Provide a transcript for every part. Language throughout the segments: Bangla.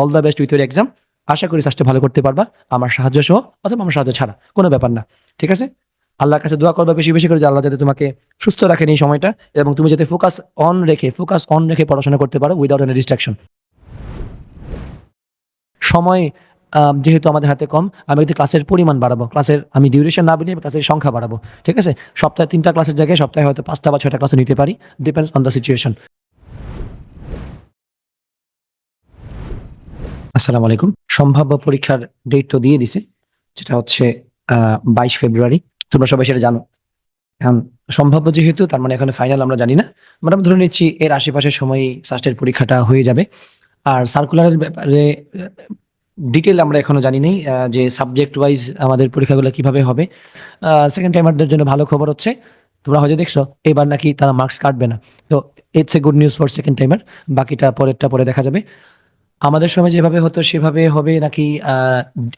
All the best with your exam আশা করি সাজটা ভালো করতে পারবা। আমার সাহায্য সহ, অথবা আমার সাহায্য ছাড়া, কোনো ব্যাপার না। ঠিক আছে? আল্লাহর কাছে দোয়া করবা বেশি বেশি করে যে আল্লাহ যাতে তোমাকে সুস্থ রাখেন এই সময়টা, এবং তুমি যাতে ফোকাস অন রেখে ফোকাস অন রেখে পড়াশোনা করতে পারো উইদাউট এনি ডিস্ট্রাকশন সময় যেহেতু আমাদের হাতে কম, আমি যদি ক্লাসের পরিমাণ বাড়াবো। ক্লাসের আমি ডিউরেশন না বাড়িয়ে ক্লাসের সংখ্যা বাড়াবো। ঠিক আছে? সপ্তাহে তিনটা ক্লাসের জায়গায় সপ্তাহে হয়তো পাঁচটা বা ছয়টা ক্লাসে নিতে পারি ডিপেন্ডস অন দ্য সিচুয়েশন আসসালামু আলাইকুম। সম্ভাব্য পরীক্ষার ডেট তো দিয়ে দিছে, যেটা হচ্ছে বাইশ ফেব্রুয়ারি। তোমরা সবাই সেটা জানো। এখন সম্ভাব্য যেহেতু, তার মানে এখন ফাইনাল আমরা জানি না। আমরা ধরে নিচ্ছি এর আশেপাশের সময় সাস্টের পরীক্ষাটা হয়ে যাবে। আর সার্কুলারের ব্যাপারে ডিটেল আমরা এখনও জানি নেই যে সাবজেক্ট ওয়াইজ আমাদের পরীক্ষাগুলো কীভাবে হবে। সেকেন্ড টাইমারদের জন্য ভালো খবর হচ্ছে, তোমরা হয়তো দেখছ, এবার নাকি তারা মার্কস কাটবে না। তো it's a good news for second timer বাকিটা পরেরটা পরে দেখা যাবে। আমাদের সময় যেভাবে হতো, সেভাবে হবে নাকি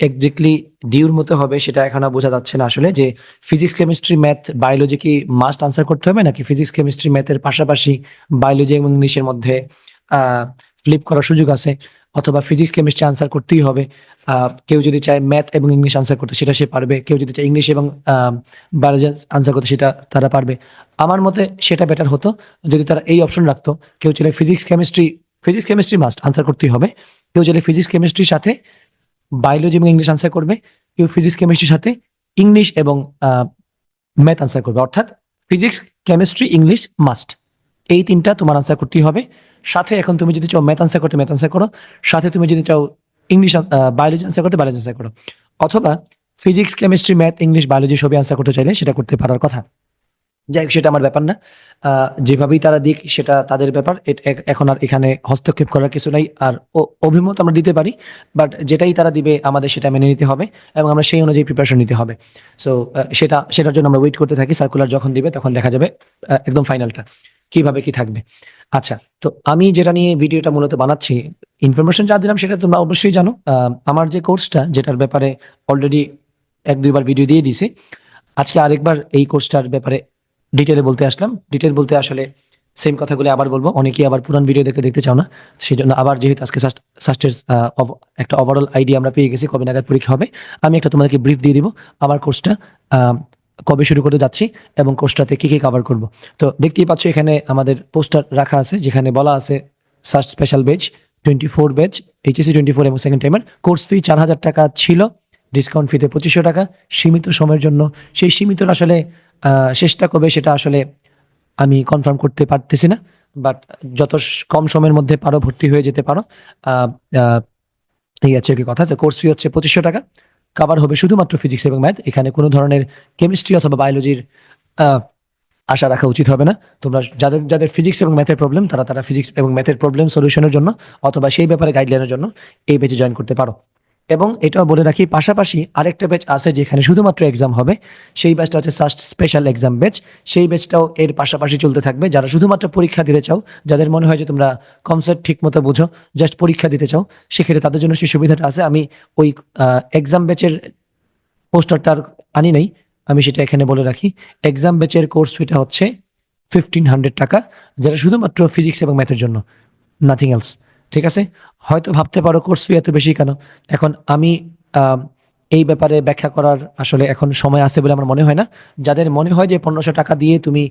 এক্স্যাক্টলি ডিউর মতো হবে সেটা এখন বোঝা যাচ্ছে না আসলে যে ফিজিক্স কেমিস্ট্রি ম্যাথ বায়োলজি কি মাস্ট আনসার করতে হবে নাকি ফিজিক্স কেমিস্ট্রি ম্যাথের পাশাপাশি বায়োলজি এবং ইংলিশের মধ্যে ফ্লিপ করার সুযোগ আছে? অথবা ফিজিক্স কেমিস্ট্রি আনসার করতেই হবে। কেউ যদি চায় ম্যাথ এবং ইংলিশ আনসার করতে সেটা সে পারবে। কেউ যদি চায় ইংলিশ এবং বায়োলজি আনসার করতে সেটা তারা পারবে। আমার মতে সেটা বেটার হতো। যদি তারা এই অপশন রাখতো, কেউ চাইলে physics chemistry physics chemistry must answer করতেই হবে। কেউ চাইলে ফিজিক্স কেমিস্ট্রির সাথে বায়োলজি এবং ইংলিশ আনসার করবে। কেউ ফিজিক্স কেমিস্ট্রির সাথে ইংলিশ এবং ম্যাথ আনসার করবে। অর্থাৎ ফিজিক্স কেমিস্ট্রি ইংলিশ মাস্ট এই তিনটা তোমার আনসার করতেই হবে। সাথে এখন তুমি যদি চাও ম্যাথ আনসার করতে ম্যাথ আনসার করো। সাথে তুমি যদি চাও ইংলিশ বায়োলজি আনসার করতে বায়োলজি আনসার করো। অথবা physics chemistry math English biology সবই আনসার করতে চাইলে সেটা করতে পারার কথা। যাই হোক, সেটা আমার ব্যাপার না। যেভাবেই তারা দিক, সেটা তাদের ব্যাপার। এখন আর এখানে হস্তক্ষেপ করার কিছু নাই। আর অভিমত আমরা দিতে পারি, বাট যেটাই তারা দিবে, আমাদের সেটা মেনে নিতে হবে এবং আমরা সেই অনুযায়ী প্রিপারেশন নিতে হবে। সো সেটা, সেটার জন্য আমরা ওয়েট করতে থাকি। সার্কুলার যখন দিবে, তখন দেখা যাবে একদম ফাইনালটা কীভাবে কি থাকবে। আচ্ছা তো আমি যেটা নিয়ে ভিডিওটা মূলত বানাচ্ছি ইনফরমেশন যা দিলাম সেটা তোমরা অবশ্যই জানো। আমার যে কোর্সটা যেটার ব্যাপারে অলরেডি এক, দুইবার ভিডিও দিয়ে দিয়েছি, আজকে আরেকবার এই কোর্সটার ব্যাপারে ডিটেলে বলতে আসলাম। ডিটেল বলতে আসলে সেম কথাগুলো আবার বলব। অনেকেই আবার পুরান ভিডিও দেখতে দেখতে চাও না সেই জন্য আবার যেহেতু আজকে সাস্টের একটা ওভারঅল আইডিয়া আমরা পেয়ে গেছি, কবে নাগাদ পরীক্ষা হবে, আমি একটা তোমাদেরকে ব্রিফ দিয়ে দিব, আমার কোর্সটা কবে শুরু করতে যাচ্ছি এবং কোর্সটাতে কী কী কভার করব। তো দেখতেই পাচ্ছ এখানে আমাদের পোস্টার রাখা আছে, যেখানে বলা আছে SUST special batch twenty four batch HSC twenty four এবং সেকেন্ড টাইমের কোর্স ফি চার হাজার টাকা ছিল ডিসকাউন্ট ফিতে পঁচিশশো টাকা, সীমিত সময়ের জন্য। সেই সীমিত আসলে শেষটা কবে সেটা আসলে আমি কনফার্ম করতে পারতেছি না বাট যত কম সময়ের মধ্যে পারো, ভর্তি হয়ে যেতে পারো এই আছে কি কথা। যে কোর্স ফি হচ্ছে পঁচিশশো টাকা কাবার হবে শুধুমাত্র ফিজিক্স এবং ম্যাথ এখানে কোনো ধরনের কেমিস্ট্রি অথবা বায়োলজির আশা রাখা উচিত হবে না। তোমরা যাদের যাদের ফিজিক্স এবং ম্যাথের প্রবলেম তারা তারা ফিজিক্স এবং ম্যাথের প্রবলেম সলিউশনের জন্য অথবা সেই ব্যাপারে গাইডলাইনের জন্য এই ব্যাচে জয়েন করতে পারো। এবং এটাও বলে রাখি, পাশাপাশি আরেকটা ব্যাচ আছে যেখানে শুধুমাত্র এক্সাম হবে, সেই ব্যাচটা হচ্ছে সাস্ট স্পেশাল এক্সাম ব্যাচ সেই ব্যাচটাও এর পাশাপাশি চলতে থাকবে। যারা শুধুমাত্র পরীক্ষা দিতে চাও, যাদের মনে হয় যে তোমরা কনসেপ্ট ঠিক মতো বুঝো জাস্ট পরীক্ষা দিতে চাও, সেক্ষেত্রে তাদের জন্য সেই সুবিধাটা আছে। আমি ওই এক্সাম ব্যাচের পোস্টারটার আনি নাই, আমি সেটা এখানে বলে রাখি। এক্সাম ব্যাচের কোর্স ফিটা হচ্ছে ফিফটিন হান্ড্রেড টাকা, যেটা শুধুমাত্র ফিজিক্স এবং ম্যাথের জন্য নাথিং এলস ঠিক আছে? হয়তো ভাবতে পারো কোর্স ফি এত বেশি কেন? এখন আমি এই ব্যাপারে ব্যাখ্যা করার আসলে এখন সময় আছে বলে আমার মনে হয় না। যাদের মনে হয় যে পনেরোশো টাকা দিয়ে তুমি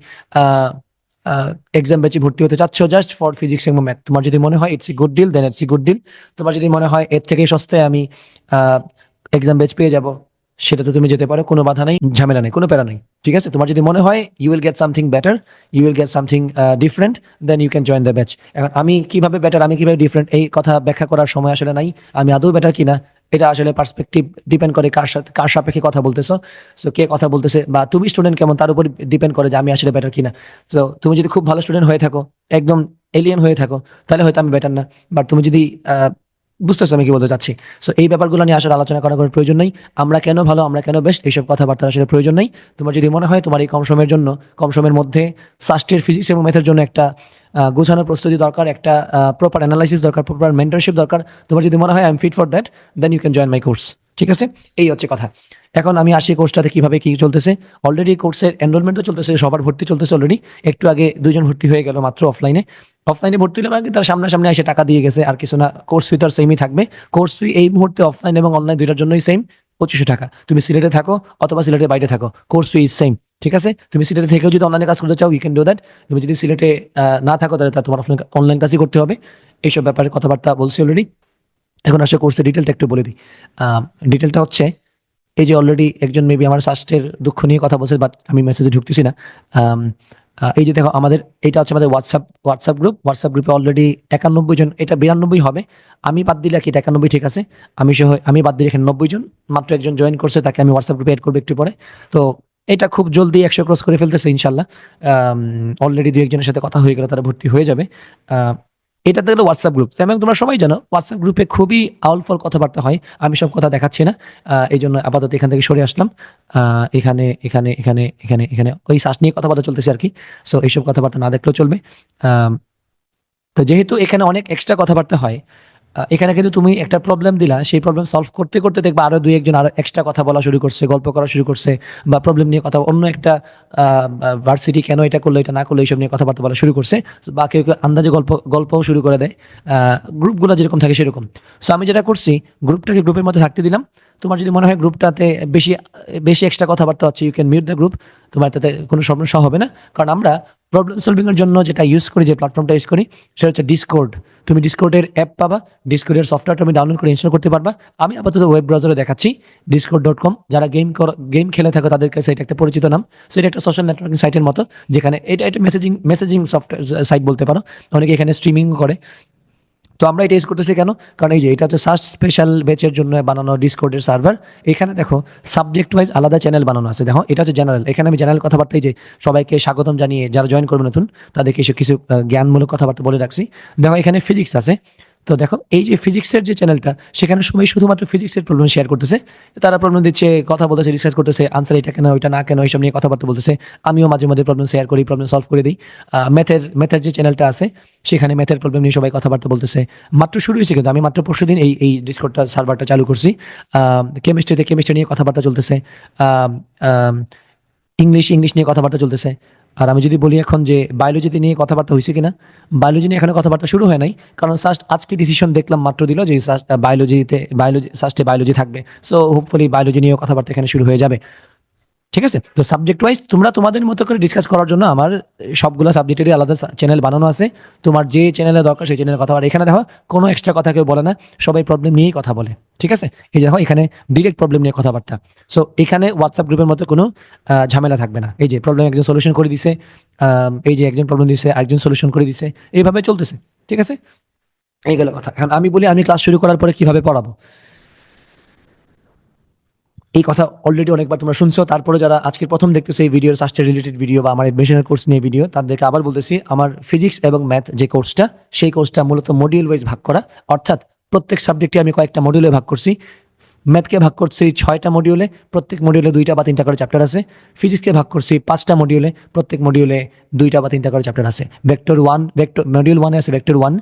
এক্সাম ব্যাচে ভর্তি হতে চাচ্ছ জাস্ট ফর ফিজিক্স এবং ম্যাথ তোমার যদি মনে হয় it's a good deal then it's a good deal তোমার যদি মনে হয় এর থেকে সস্তায় আমি এক্সাম ব্যাচ পেয়ে যাব সেটাতে তুমি যেতে পারো, কোনো বাধা নেই, ঝামেলা নেই, কোনো প্যারা নেই, ঠিক আছে? তোমার যদি মনে হয় you will get something better you will get something different then you can join the batch এখন আমি কীভাবে বেটার আমি কীভাবে ডিফারেন্ট এই কথা ব্যাখ্যা করার সময় আসলে নাই, আমি আদৌ বেটার কিনা, এটা আসলে পার্সপেক্টিভ ডিপেন্ড করে কার সাথে, কার সাপেক্ষে কথা বলতেছো। সো কে কথা বলতেছে বা তুমি স্টুডেন্ট কেমন, তার উপর ডিপেন্ড করে যে আমি আসলে বেটার কিনা। সো তুমি যদি খুব ভালো স্টুডেন্ট হয়ে থাকো, একদম এলিয়েন হয়ে থাকো, তাহলে হয়তো আমি বেটার না। বাট তুমি যদি বুঝতেছো আমি কি বলতে চাচ্ছি? সো এই ব্যাপারগুলো নিয়ে আসলে আলোচনা করার কোনো প্রয়োজন নেই। আমরা কেন ভালো, আমরা কেন বেস্ট, এইসব কথাবার্তা আসলে প্রয়োজন নেই। তোমার যদি মনে হয় তোমার এই কম সময়ের জন্য, কম সময়ের মধ্যে সাস্টের ফিজিক্স এবং ম্যাথের জন্য একটা গোছানোর গোছানো প্রস্তুতি দরকার, একটা প্রপার অ্যানালাইসিস দরকার প্রপার মেন্টারশিপ দরকার, তোমার যদি মনে হয় I am fit for that then you can join my course ঠিক আছে? এই হচ্ছে কথা। এখন আমি আসি কোর্সটাতে কীভাবে কি চলতেছে। অলরেডি কোর্সের এনরোলমেন্ট তো চলতেছে, সবার ভর্তি চলতেছে অলরেডি একটু আগে দুজন ভর্তি হয়ে গেল মাত্র অফলাইনে অফলাইনে ভর্তি হলে মানে তার সামনাসামনি এসে টাকা দিয়ে গেছে, আর কিছু না কোর্স ফি তার সেমই থাকবে। কোর্স ফি এই মুহূর্তে অফলাইন এবং অনলাইন দুইটার জন্যই সেম পঁচিশশো টাকা। তুমি সিলেটে থাকো অথবা সিলেটের বাইরে থাকো কোর্স ফি ইজ সেম ঠিক আছে? তুমি সিলেটে থেকেও যদি অনলাইনে কাজ করতে চাও ইউ ক্যান ডু দ্যাট তুমি যদি সিলেটে না থাকো, তাহলে তা তোমার অনলাইন কাজই করতে হবে। এইসব ব্যাপারে কথাবার্তা বলছি অলরেডি এখন আসলে কোর্সের ডিটেলটা একটু বলে দিই। ডিটেলটা হচ্ছে এই যে অলরেডি একজন মেবি আমার স্বাস্থ্যের দুঃখ নিয়ে কথা বলছে বাট আমি মেসেজে ঢুকতেছি না। এই যে দেখো, আমাদের এটা হচ্ছে আমাদের হোয়াটসঅ্যাপ হোয়াটসঅ্যাপ গ্রুপ হোয়াটসঅ্যাপ গ্রুপে অলরেডি একানব্বই জন, এটা বিরানব্বই হবে। আমি বাদ দিলে কি এটা একানব্বই ঠিক আছে? আমি সহ, আমি বাদ দিলে এখানে নব্বই জন, মাত্র একজন জয়েন করছে, তাকে আমি হোয়াটসঅ্যাপ গ্রুপে এড করব একটু পরে। তো এটা খুব জলদি একশো ক্রস করে ফেলতেছে, ইনশাল্লাহ। অলরেডি দু একজনের সাথে কথা হয়ে গেলে, তারা ভর্তি হয়ে যাবে। আহ, এটা তো হলো হোয়াটসঅ্যাপ গ্রুপ এবং তোমরা সবাই জানো হোয়াটসঅ্যাপ গ্রুপে খুবই আউলফল কথাবার্তা হয়। আমি সব কথা দেখাচ্ছি না। এই জন্য আপাতত এখান থেকে সরে আসলাম। এখানে এখানে এখানে এখানে এখানে ওই শ্বাস নিয়ে কথাবার্তা চলতেছে আর কি। সো এইসব কথাবার্তা না দেখলেও চলবে। তো যেহেতু এখানে অনেক এক্সট্রা কথাবার্তা হয় এখানে কিন্তু তুমি একটা প্রবলেম দিলা। সেই প্রবলেম সলভ করতে করতে দেখবা আরও দুই একজন আরও এক্সট্রা কথা বলা শুরু করছে, গল্প করা শুরু করছে বা প্রবলেম নিয়ে কথা অন্য একটা ভার্সিটি কেন এটা করল, এটা না করল, এইসব নিয়ে কথাবার্তা বলা শুরু করছে। বা কেউ কেউ আন্দাজে গল্প, গল্পও শুরু করে দেয়। গ্রুপগুলো যেরকম থাকে সেরকম। সো আমি যেটা করছি গ্রুপটাকে গ্রুপের মধ্যে থাকতে দিলাম। তোমার যদি মনে হয় গ্রুপটাতে বেশি বেশি এক্সট্রা কথাবার্তা হচ্ছে you can mute the group তোমার তাতে কোনো সমস্যা হবে না। কারণ আমরা প্রবলেম সলভিংয়ের জন্য যেটা ইউজ করি, যে প্ল্যাটফর্মটা ইউজ করি, সেটা হচ্ছে ডিসকোড তুমি ডিসকোডের অ্যাপ পাবা ডিসকোডের সফটওয়্যার তুমি ডাউনলোড করে ইনস্টল করতে পারবা। আমি আপাতত ওয়েব ব্রাউজারে দেখাচ্ছি ডিসকোড ডট কম যারা গেম গেম খেলে থাকো, তাদের কাছে এটা একটা পরিচিত নাম। সো এটা একটা সোশ্যাল নেটওয়ার্কিং সাইটের মতো, যেখানে এটা একটা মেসেজিং মেসেজিং সফটওয়্যার সাইট বলতে পারো। অনেকে এখানে স্ট্রিমিং করে। তো আমরা এটা ইউজ করতেছি কেন? কারণ এই যে এটা হচ্ছে সার্চ স্পেশাল ব্যাচের জন্য বানানো ডিসকোডের সার্ভার এখানে দেখো সাবজেক্ট ওয়াইজ আলাদা চ্যানেল বানানো আছে। দেখো, এটা হচ্ছে জেনারেল এখানে আমি জেনারেল কথাবার্তাই যে সবাইকে স্বাগতম জানিয়ে যারা জয়েন করবে নতুন, তাদেরকে কিছু কিছু জ্ঞানমূলক কথাবার্তা বলে রাখছি। দেখো, এখানে ফিজিক্স আছে। তো দেখো, এই যে ফিজিক্সের যে চ্যানেলটা সেখানে সবাই শুধুমাত্র ফিজিক্সের প্রবলেম শেয়ার করতেছে। তারা প্রবলেম দিচ্ছে, কথা বলতেছে ডিসকাস করতেছে আনসার এটা কেন, ওইটা না কেন, এইসব নিয়ে কথাবার্তা বলতেছে। আমিও মাঝে মাঝে প্রবলেম শেয়ার করি প্রবলেম সলভ করে দিই। ম্যাথের ম্যাথের যে চ্যানেলটা আছে, সেখানে ম্যাথের প্রবলেম নিয়ে সবাই কথাবার্তা বলতেছে। মাত্র শুরু হয়েছে কিন্তু, আমি মাত্র পরশু দিন এই এই ডিসকোডটা সার্ভারটা চালু করছি। কেমিস্ট্রিতে কেমিস্ট্রি নিয়ে কথাবার্তা চলতেছে। ইংলিশ ইংলিশ নিয়ে কথাবার্তা চলতেছে। আর আমি যদি বলি এখন যে বায়োলজিতে নিয়ে কথাবার্তা হয়েছে কিনা বায়োলজি নিয়ে এখানে কথাবার্তা শুরু হয় নাই, কারণ সাস্ট আজকে ডিসিশন দেখলাম মাত্র দিল যে বায়োলজিতে বায়োলজি সাস্টে বায়োলজি থাকবে। সো হোপফুলি বায়োলজি নিয়েও কথাবার্তা এখানে শুরু হয়ে যাবে। ঠিক আছে? তো সাবজেক্ট ওয়াইজ তোমরা তোমাদের মতো করে ডিসকাস করার জন্য আমার সবগুলো সাবজেক্টেরই আলাদা চ্যানেল বানানো আছে। তোমার যে চ্যানেলে দরকার সেই চ্যানেলের কথা বলে এখানে দেখো, কোনো এক্সট্রা কথা কেউ বলে না, সবাই প্রবলেম নিয়েই কথা বলে। ঠিক আছে? এই দেখো, এখানে ডিরেক্ট প্রবলেম নিয়ে কথাবার্তা। সো এখানে হোয়াটসঅ্যাপ গ্রুপের মতো কোনো ঝামেলা থাকবে না। এই যে প্রবলেম একজন সলিউশন করে দিছে এই যে একজন প্রবলেম দিছে একজন সলিউশন করে দিছে, এইভাবে চলতেছে। ঠিক আছে? এইগুলো কথা। এখন আমি বলি, আমি ক্লাস শুরু করার পরে কীভাবে পড়াবো? এই কথা অলরেডি অনেকবার তোমরা শুনছো। তারপরে যারা আজকে প্রথম দেখতেছো এই ভিডিওর সাস্টে রিলেটেড ভিডিও বা আমার মেশিনের কোর্স নিয়ে ভিডিও তাদেরকে আবার বলতেছি, আমার ফিজিক্স এবং ম্যাথ যে কোর্সটা সেই কোর্সটা মূলত মডিউল ওয়াইজ ভাগ করা। অর্থাৎ প্রত্যেক সাবজেক্টে আমি কয়েকটা মডিউলে ভাগ করছি। ম্যাথকে ভাগ করছি ছয়টা মডিউলে প্রত্যেক মডিউলে দুইটা বা তিনটা করে চ্যাপ্টার আছে। ফিজিক্সকে ভাগ করছি পাঁচটা মডিউলে প্রত্যেক মডিউলে দুইটা বা তিনটা করে চ্যাপ্টার আছে। ভেক্টর ওয়ান ভেক্টর মডিউল ওয়ানে আছে ভেক্টর ওয়ান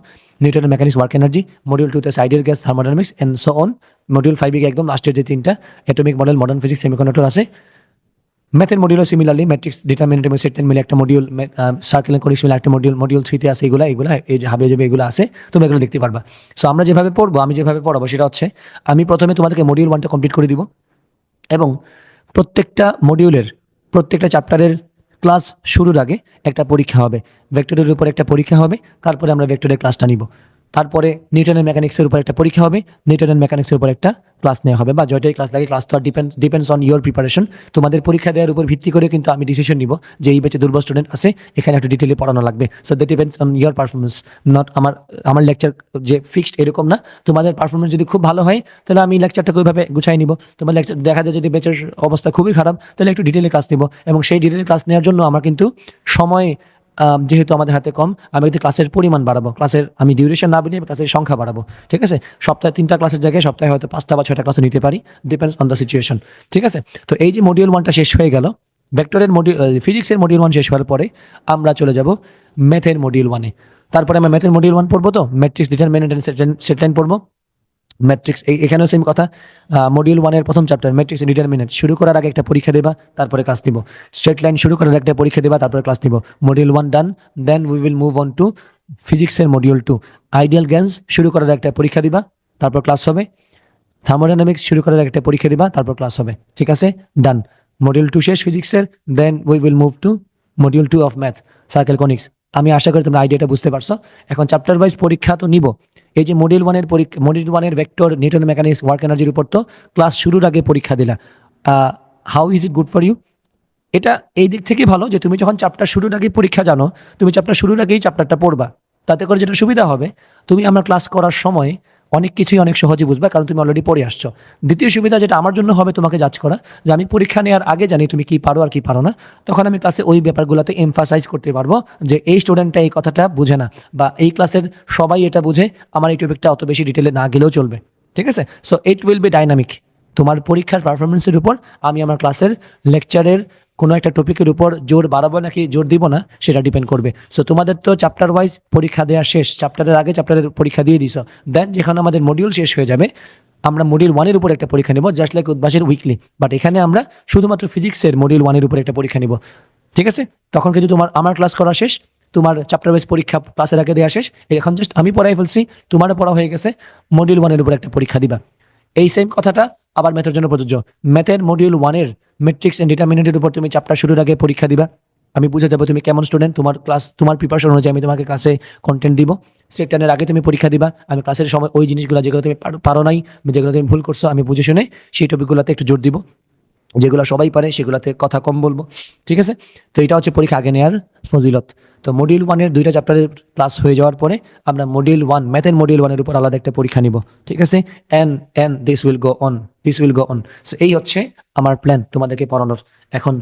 নিউটনের মেকানিক্স ওয়ার্ক এনার্জি মডিউল টুতে ideal gas thermodynamics and so on module ফাইভে একদম লাস্টের যে তিনটা atomic model modern physics semiconductor আছে। ম্যাথের মডিউলও সিমিলারলি ম্যাট্রিক্স ডিটারমিনেটিভ সেটেন মিলে একটা মডিউল সার্কেল এন্ড কোডিক্স মিলে একটা মডিউল মডিউল থ্রিতে আছে এগুলো এগুলো, এই হাবে যাবে এগুলো আছে, তোমরা এগুলো দেখতে পারবা। সো আমরা যেভাবে পড়ব, আমি যেভাবে পড়াবো, সেটা হচ্ছে, আমি প্রথমে তোমাদেরকে মডিউল ওয়ানটা কমপ্লিট করে দিব এবং প্রত্যেকটা মডিউলের প্রত্যেকটা চ্যাপ্টারের ক্লাস শুরুর আগে একটা পরীক্ষা হবে। ভেক্টরের উপর একটা পরীক্ষা হবে, তারপরে আমরা ভেক্টরের ক্লাসটা নিব। তারপরে নিউটনের মেকানিক্সের উপর একটা পরীক্ষা হবে। নিউটনের মেকানিক্সের উপর একটা ক্লাস নেওয়া হবে। বা জয়টাই ক্লাস লাগে ক্লাস তো আর depend depends on your preparation তোমাদের পরীক্ষা দেওয়ার উপর ভিত্তি করে কিন্তু আমি ডিসিশন নিব যে এই বেচে দুর্বল স্টুডেন্ট আছে, এখানে একটু ডিটেলে পড়ানো লাগবে। So that depends on your performance not আমার আমার লেকচার যে ফিক্সড এরকম না। তোমাদের পারফরমেন্স যদি খুব ভালো হয়, তাহলে আমি লেকচারটাকে ওইভাবে গুছাই নিব। তোমার লেকচার দেখা যায় যদি বেচের অবস্থা খুবই খারাপ, তাহলে একটু ডিটেলে ক্লাস নিব। এবং সেই ডিটেলে ক্লাস নেওয়ার জন্য আমার কিন্তু সময় যেহেতু আমাদের হাতে কম, আমি কিন্তু ক্লাসের পরিমাণ বাড়াবো। ক্লাসের, আমি ডিউরেশন না বাড়িয়ে ক্লাসের সংখ্যা বাড়াবো। ঠিক আছে? সপ্তাহে তিনটা ক্লাসের জায়গায় সপ্তাহে হয়তো পাঁচটা বা ছয়টা ক্লাসে নিতে পারি। ডিপেন্ডস অন দ্য সিচুয়েশন ঠিক আছে? তো এই যে মডিউল ওয়ানটা শেষ হয়ে গেল ভেক্টরের মডিউল ফিজিক্সের মডিউল ওয়ান শেষ হওয়ার পরে আমরা চলে যাব ম্যাথের মডিউল ওয়ানে তারপরে আমরা ম্যাথের মডিউল ওয়ান পড়ব তো? ম্যাট্রিক্স ডিটারমিনেন্ট সেট লাইন পড়ব। ম্যাট্রিক্স এই, এখানেও সেম কথা। মডিউল ওয়ানের প্রথম চ্যাপ্টার ম্যাট্রিক্স ডিটারমিনেন্ট শুরু করার আগে একটা পরীক্ষা দেবা, তারপরে ক্লাস দিব স্ট্রেট লাইন শুরু করার একটা পরীক্ষা দেবা, তারপরে ক্লাস দিব module one done then we will move on to ফিজিক্সের মডিউল টু আইডিয়াল গ্যান্স শুরু করার একটা পরীক্ষা দিবা, তারপর ক্লাস হবে। থার্মোডাইনামিক্স শুরু করার একটা পরীক্ষা দিবা, তারপর ক্লাস হবে। ঠিক আছে? ডান মডিউল টু শেষ ফিজিক্সের then we will move to module two of math circle conics আমি আশা করি তোমরা আইডিয়াটা বুঝতে পারছ। এখন চ্যাপ্টার ওয়াইজ পরীক্ষা তো নিব। এই যে মডিউল ওয়ানের পরীক্ষা মডিউল ওয়ানের ভেক্টর নিউটন মেকানিক্স ওয়ার্ক এনার্জির উপর তো ক্লাস শুরুর আগে পরীক্ষা দিলা। How is it good for you এটা এই দিক থেকে ভালো যে তুমি যখন চ্যাপ্টার শুরুর আগে পরীক্ষা জানো, তুমি চ্যাপ্টার শুরুর আগেই চ্যাপ্টারটা পড়বা। তাতে করে যেটা সুবিধা হবে, তুমি আমার ক্লাস করার সময় অনেক কিছুই অনেক সহজে বুঝবা, কারণ তুমি অলরেডি পড়ে আসছো। দ্বিতীয় সুবিধা যেটা আমার জন্য হবে তোমাকে যাচ করা, যে আমি পরীক্ষা নেওয়ার আগে জানি তুমি কি পারো আর কি পারো না, তখন আমি ক্লাসে ওই ব্যাপারগুলোতে এমফাসাইজ করতে পারব যে এই স্টুডেন্টটা এই কথাটা বুঝে না, বা এই ক্লাসের সবাই এটা বুঝে, আমার এই টপিকটা অত বেশি ডিটেলে না গেলেও চলবে। ঠিক আছে? So it will be dynamic তোমার পরীক্ষার পারফরমেন্সের উপর আমি আমার ক্লাসের লেকচারের কোনো একটা টপিকের উপর জোর বাড়াবো নাকি জোর দিব না, সেটা ডিপেন্ড করবে। সো তোমাদের তো চ্যাপ্টার ওয়াইজ পরীক্ষা দেওয়া শেষ। চ্যাপ্টারের আগে চ্যাপ্টারের পরীক্ষা দিয়ে দিছ। দেন যেখানে আমাদের মডিউল শেষ হয়ে যাবে, আমরা মডিউল ওয়ানের উপর একটা পরীক্ষা নেব জাস্ট লাইক উদ্বাসের উইকলি বাট এখানে আমরা শুধুমাত্র ফিজিক্সের মডিউল ওয়ানের উপর একটা পরীক্ষা নিব। ঠিক আছে? তখন কিন্তু তোমার, আমার ক্লাস করা শেষ, তোমার চ্যাপ্টার ওয়াইজ পরীক্ষা ক্লাসের আগে দেওয়া শেষ। এখন জাস্ট আমি পড়াই ফেলছি, তোমারও পড়া হয়ে গেছে মডিউল ওয়ানের উপর একটা পরীক্ষা দিবা। এই সেম কথাটা আবার ম্যাথের জন্য প্রযোজ্য। ম্যাথের মডিউল ওয়ানের মেট্রিক্স এন্ড ডিটারমিনেন্টের উপর তুমি চ্যাপ্টার শুরুর আগে পরীক্ষা দিবা। আমি বুঝে যাব তুমি কেমন স্টুডেন্ট তোমার ক্লাস তোমার প্রিপারেশন অনুযায়ী আমি তোমাকে ক্লাসে কন্টেন্ট দিব। সেট টেনের আগে তুমি পরীক্ষা দিবা। আমি ক্লাসের সময় ওই জিনিসগুলো যেগুলো তুমি পারো- পারো নাই, যেগুলো তুমি ভুল করছ, আমি বুঝে শুনে সেই টপিকগুলোতে একটু জোর দিব। যেগুলো সবাই পারে সেগুলোতে কথা কম বলব। ঠিক আছে? তো এটা হচ্ছে পরীক্ষা আগে নেওয়ার ফজিলত। তো মডিউল ওয়ানের দুইটা চ্যাপ্টারের ক্লাস হয়ে যাওয়ার পরে আমরা মডিউল ওয়ান ম্যাথের মডিউল ওয়ানের উপর আলাদা একটা পরীক্ষা নিব। ঠিক আছে? And and this will go on this will go on so এই হচ্ছে আমার প্ল্যান তোমাদেরকে পড়ানোর। এখন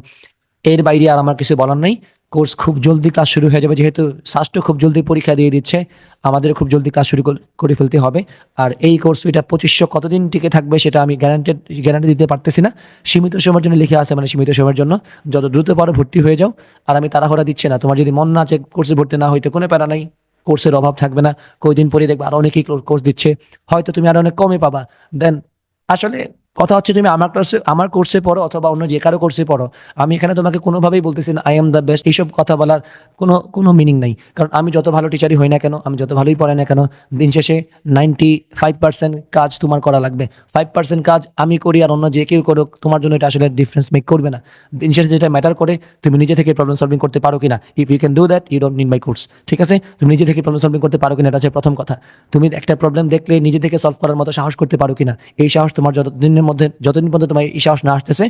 এর বাইরে আর আমার কিছু বলার নেই। কোর্স খুব জলদি কাজ শুরু হয়ে যাবে, যেহেতু স্বাস্থ্য খুব জলদি পরীক্ষা দিয়ে দিচ্ছে আমাদের খুব জলদি কাজ শুরু কর- ফেলতে হবে। আর এই কোর্স, এটা পঁচিশশো কতদিন টিকে থাকবে সেটা আমি গ্যারান্টেড গ্যারান্টি দিতে পারতেছি না। সীমিত সময়ের জন্য লিখে আছে মানে সীমিত সময়ের জন্য। যত দ্রুত পারো ভর্তি হয়ে যাও। আর আমি তাড়াহড়া দিচ্ছি না। তোমার যদি মন না আছে কোর্সে ভর্তি না হইতে, কোনো প্যারা নাই। কোর্সের অভাব থাকবে না। কয়দিন পরে দেখবে আরও অনেকেই কোর্স দিচ্ছে। হয়তো তুমি আরও অনেক কমে পাবা। দেন, আসলে কথা হচ্ছে তুমি আমার ক্লাসে আমার কোর্সে পড়ো অথবা অন্য যে কারও কোর্সে পড়ো। আমি এখানে তোমাকে কোনোভাবেই বলতেছি না আই এম দ্য বেস্ট এইসব কথা বলার কোনো কোনো মিনিং নাই। কারণ আমি যত ভালো টিচারই হই না কেন, আমি যত ভালোই পড়াই না কেন, দিন শেষে নাইনটি ফাইভ পার্সেন্ট কাজ তোমার করা লাগবে। ফাইভ পার্সেন্ট কাজ আমি করি আর অন্য যে কেউ করুক, তোমার জন্য এটা আসলে ডিফারেন্স মেক করবে না। দিন শেষে যেটা ম্যাটার করে, তুমি নিজে থেকে প্রবলেম সলভিং করতে পারো কিনা। If you can do that you don't need my course ঠিক আছে? তুমি নিজে থেকে প্রবলেম সলভিং করতে পারো কিনা, এটা হচ্ছে প্রথম কথা। তুমি একটা প্রবলেম দেখলে, নিজে থেকে সলভ করার মতো সাহস করতে পারো কিনা। এই সাহস তোমার যতদিনের মধ্যে, যতদিন পর্যন্ত তোমার এই সাহস না আসতেছে,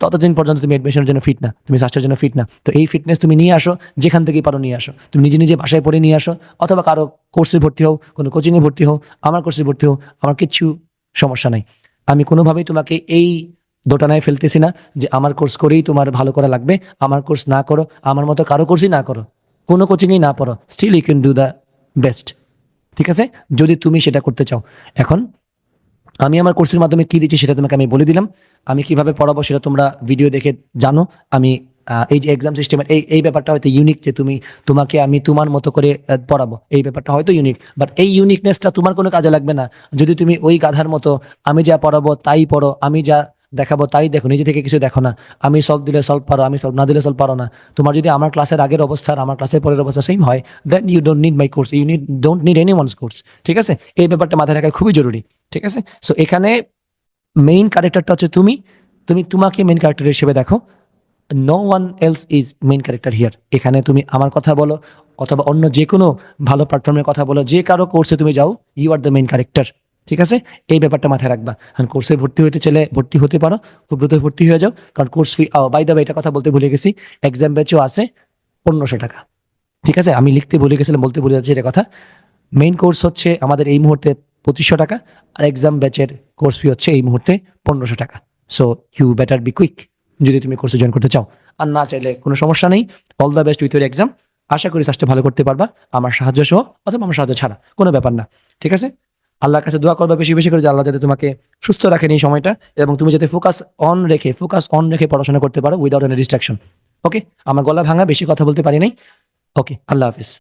ততদিন পর্যন্ত তুমি অ্যাডমিশনের জন্য ফিট না, তুমি স্বাস্থ্যের জন্য ফিট না। তো এই ফিটনেস তুমি নিয়ে আসো, যেখান থেকেই পারো নিয়ে আসো। তুমি নিজে নিজে বাসায় পড়ে নিয়ে আসো, অথবা কারও কোর্সে ভর্তি হও, কোনো কোচিংয়ে ভর্তি হও, আমার কোর্সে ভর্তি হও, আমার কিচ্ছু সমস্যা নাই। আমি কোনোভাবেই তোমাকে এই দোটানায় ফেলতেছি না যে আমার কোর্স করেই তোমার ভালো করা লাগবে, আমার কোর্স না করো, আমার মতো কারও কোর্সই না করো। কোনো কোচিংয়েই না পড়ো। Still you can do the best ঠিক আছে? যদি তুমি সেটা করতে চাও। এখন আমি আমার কোর্সের মাধ্যমে কি দিচ্ছি সেটা তোমাকে আমি বলে দিলাম। আমি কীভাবে পড়াবো সেটা তোমরা ভিডিও দেখে জানো। আমি এই যে এক্সাম সিস্টেমের এই এই ব্যাপারটা হয়তো ইউনিক যে তুমি, তোমাকে আমি তোমার মতো করে পড়াবো। এই ব্যাপারটা হয়তো ইউনিক বাট এই ইউনিকনেসটা তোমার কোনো কাজে লাগবে না। যদি তুমি ওই গাধার মতো, আমি যা পড়াবো তাই পড়ো, আমি যা দেখাবো, তাই দেখো, নিজে থেকে কিছু দেখো না। আমি সলভ দিলে সলভ পারো, আমি সলভ না দিলে সলভ পারো না। তোমার যদি আমার ক্লাসের আগের অবস্থা আর আমার ক্লাসের পরের অবস্থা সেম হয় then you don't need my course you need don't need any one's course ঠিক আছে? এই ব্যাপারটা মাথায় রাখা খুবই জরুরি, ঠিক আছে? সো এখানে মেইন ক্যারেক্টারটা হচ্ছে তুমি তুমি তোমাকে মেইন ক্যারেক্টার হিসেবে দেখো। No one else is main character here এখানে তুমি আমার কথা বলো, অথবা অন্য যে কোনো ভালো প্ল্যাটফর্মের কথা বলো, যে কারও কোর্সে তুমি যাও you are the main character ঠিক আছে? এই ব্যাপারটা মাথায় রাখবা। কারণ কোর্সে ভর্তি হতে চলে ভর্তি হতে পারো, খুব দ্রুত ভর্তি হয়ে যাও। কারণ কোর্স ফি বাই দ্য এটা কথা বলতে ভুলে গেছি। এক্সাম ব্যাচও আছে পনেরোশো টাকা। ঠিক আছে? আমি লিখতে ভুলে গেছিলাম, বলতে ভুলে যাচ্ছি এটা কথা। মেইন কোর্স হচ্ছে আমাদের এই মুহূর্তে পঁচিশশো টাকা, আর এক্সাম ব্যাচের কোর্স ফি হচ্ছে এই মুহূর্তে পনেরোশো টাকা। So you better be quick যদি তুমি কোর্সে জয়েন করতে চাও। আর না চাইলে কোনো সমস্যা নেই। All the best with your exam আশা করি চাষটা ভালো করতে পারবা। আমার সাহায্য সহ, অথবা আমার সাহায্য ছাড়া, কোনো ব্যাপার না। ঠিক আছে? আল্লাহর কাছে দোয়া করবা বেশি বেশি করে যে আল্লাহ যাতে তোমাকে সুস্থ রাখেন এই সময়টা এবং তুমি যাতে ফোকাস অন রেখে ফোকাস অন রেখে পড়াশোনা করতে পারো উইদাউট এনি ডিস্ট্রাকশন ওকে আমার গলা ভাঙা, বেশি কথা বলতে পারি নাই। ওকে আল্লাহ হাফিজ।